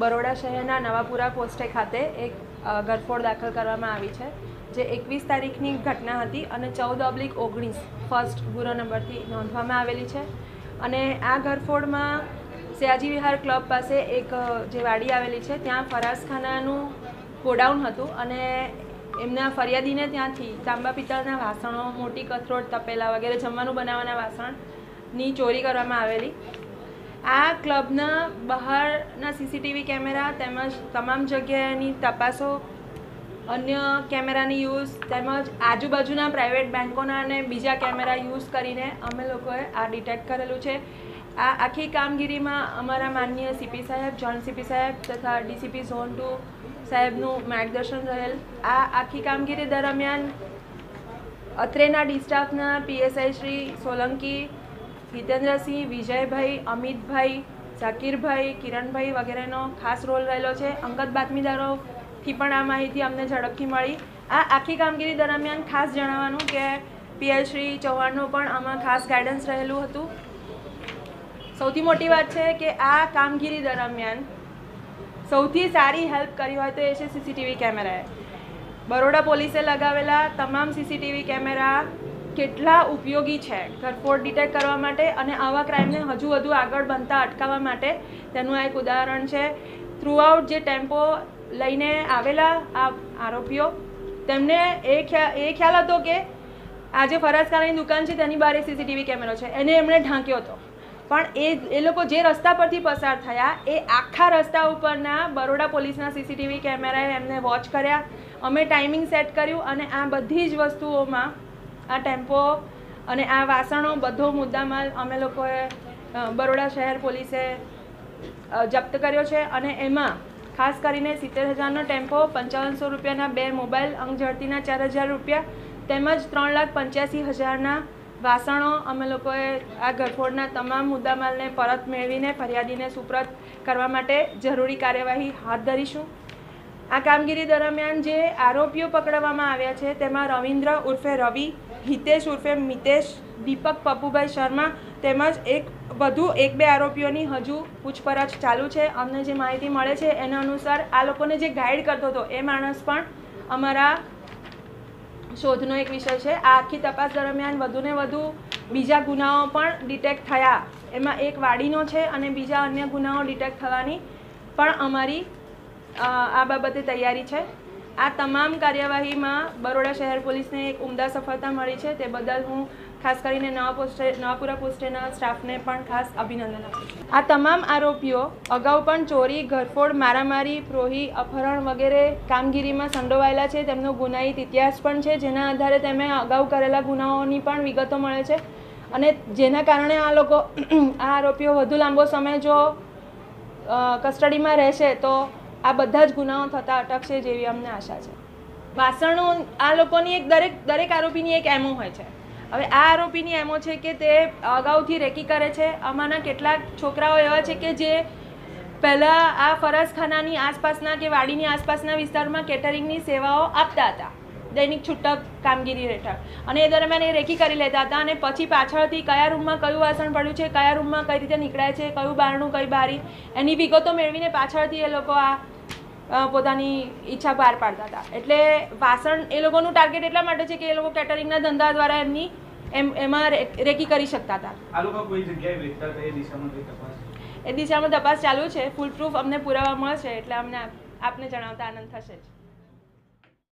બરોડા શહેરના નવાપુરા પોસ્ટે ખાતે એક ગરફોડ દાખલ કરવામાં આવી છે, જે એકવીસ તારીખની ઘટના હતી અને ચૌદ ઓબ્લિક ઓગણીસ ફર્સ્ટ ગુરો નંબરથી નોંધવામાં આવેલી છે. અને આ ગરફોડમાં સયાજી વિહાર ક્લબ પાસે એક જે વાડી આવેલી છે, ત્યાં ફરાસખાનાનું ગોડાઉન હતું અને એમના ફરિયાદીને ત્યાંથી તાંબા પિત્તળના વાસણો, મોટી કથરોટ, તપેલા વગેરે જમવાનું બનાવવાના વાસણની ચોરી કરવામાં આવેલી. આ ક્લબના બહારના સીસીટીવી કેમેરા તેમજ તમામ જગ્યાએની તપાસો, અન્ય કેમેરાની યુઝ તેમજ આજુબાજુના પ્રાઇવેટ બેન્કોના અને બીજા કેમેરા યુઝ કરીને અમે લોકોએ આ ડિટેક્ટ કરેલું છે. આ આખી કામગીરીમાં અમારા માનનીય સીપી સાહેબ જોઈન્ટ સીપી સાહેબ તથા ડીસીપી ઝોન ટુ સાહેબનું માર્ગદર્શન રહેલ. આ આખી કામગીરી દરમિયાન અત્રેના ડી પીએસઆઈ શ્રી સોલંકી હિતેન્દ્રસિંહ વિજયભાઈ, અમિતભાઈ, ઝાકીરભાઈ, કિરણભાઈ વગેરેનો ખાસ રોલ રહેલો છે. અંગત બાતમીદારોથી પણ આ માહિતી અમને ઝડપથી મળી. આ આખી કામગીરી દરમિયાન ખાસ જણાવવાનું કે પીએલ શ્રી ચૌહાણનું પણ આમાં ખાસ ગાઈડન્સ રહેલું હતું. સૌથી મોટી વાત છે કે આ કામગીરી દરમિયાન સૌથી સારી હેલ્પ કરી હોય તો એ છે સીસીટીવી કેમેરાએ. બરોડા પોલીસે લગાવેલા તમામ સીસીટીવી કેમેરા કેટલા ઉપયોગી છે? ઘરફોડ ડિટેક્ટ કરવા માટે અને આવા ક્રાઇમને હજુ વધુ આગળ બનતા અટકાવવા માટે તેનું આ એક ઉદાહરણ છે. થ્રુઆઉટ જે ટેમ્પો લઈને આવેલા આ આરોપીઓ, તેમને એ એ ખ્યાલ હતો કે આ જે ફરસખાનાની દુકાન છે તેની બહાર સીસીટીવી કેમેરો છે. એને એમણે ઢાંક્યો હતો. પણ એ એ લોકો જે રસ્તા પરથી પસાર થયા, એ આખા રસ્તા ઉપરના બરોડા પોલીસના સીસીટીવી કેમેરાએ એમને વોચ કર્યા. અમે ટાઈમિંગ સેટ કર્યું અને આ બધી જ વસ્તુઓમાં આ ટેમ્પો અને આ વાસણો બધો મુદ્દામાલ અમે લોકોએ બરોડા શહેર પોલીસે જપ્ત કર્યો છે અને એમાં ખાસ કરીને સિત્તેર હજારનો ટેમ્પો, પંચાવનસો રૂપિયાના બે મોબાઈલ અંગ ઝડતીના ચાર હજાર રૂપિયા તેમજ ત્રણ લાખ પંચ્યાસી હજારના વાસણો અમે લોકોએ આ ગરફોડના તમામ મુદ્દામાલને પરત મેળવીને, ફરિયાદીને સુપ્રત કરવા માટે જરૂરી કાર્યવાહી હાથ ધરીશું. આ કામગીરી દરમિયાન જે આરોપીઓ પકડવામાં આવ્યા છે તેમાં રવિન્દ્ર ઉર્ફે રવિ હિતેશ ઉર્ફે મિતેશ, દીપક પપ્પુભાઈ શર્મા તેમજ એક વધુ એક બે આરોપીઓની હજુ પૂછપરછ ચાલુ છે. અમને જે માહિતી મળે છે એના અનુસાર આ લોકોને જે ગાઈડ કરતો હતો એ માણસ પણ અમારા શોધનો એક વિષય છે. આ આખી તપાસ દરમિયાન વધુને વધુ બીજા ગુનાઓ પણ ડિટેક્ટ થયા. એમાં એક વાડીનો છે અને બીજા અન્ય ગુનાઓ ડિટેક્ટ થવાની પણ અમારી આ બાબતે તૈયારી છે. આ તમામ કાર્યવાહીમાં બરોડા શહેર પોલીસને એક ઉમદા સફળતા મળી છે. તે બદલ હું ખાસ કરીને નવા પોસ્ટે, નવાપુરા પોસ્ટેના સ્ટાફને પણ ખાસ અભિનંદન આપું આ તમામ આરોપીઓ અગાઉ પણ ચોરી, ઘરફોડ, મારામારી, પ્રોહી, અપહરણ વગેરે કામગીરીમાં સંડોવાયેલા છે. તેમનો ગુનાહિત ઇતિહાસ પણ છે, જેના આધારે તેમણે અગાઉ કરેલા ગુનાઓની પણ વિગતો મળે છે. અને જેના કારણે આ લોકો, આ આરોપીઓ વધુ લાંબો સમય જો કસ્ટડીમાં રહેશે તો આ બધા જ ગુનાઓ થતા અટકશે જેવી અમને આશા છે. વાસણો આ લોકોની એક દરેક દરેક આરોપીની એક એમો હોય છે. હવે આ આરોપીની એમો છે કે તે અગાઉથી રેકી કરે છે. આમાંના કેટલાક છોકરાઓ એવા છે કે જે પહેલાં આ ફરસખાનાની આસપાસના કે વાડીની આસપાસના વિસ્તારમાં કેટરિંગની સેવાઓ આપતા હતા. દૈનિક છૂટક કામગીરી હેઠળ. અને એ દરમિયાન એ રેકી કરી લેતા હતા અને પછી પાછળથી કયા રૂમમાં કયું વાસણ પડ્યું છે, કયા રૂમમાં કઈ રીતે નીકળાય છે, કયું બારણું, કઈ બારી, એની વિગતો મેળવીને પાછળથી એ લોકો આ પોતાની ઈચ્છા બહાર પાડતા હતા. એટલે વાસણ એ લોકોનું ટાર્ગેટ એટલા માટે છે કે એ લોકો કેટરિંગના ધંધા દ્વારા એમની એમ એમાં રેકી કરી શકતા હતા. એ દિશામાં તપાસ? ચાલુ છે. ફૂલ પ્રૂફ અમને પુરાવા મળશે એટલે અમને આપને જણાવતા આનંદ થશે જ.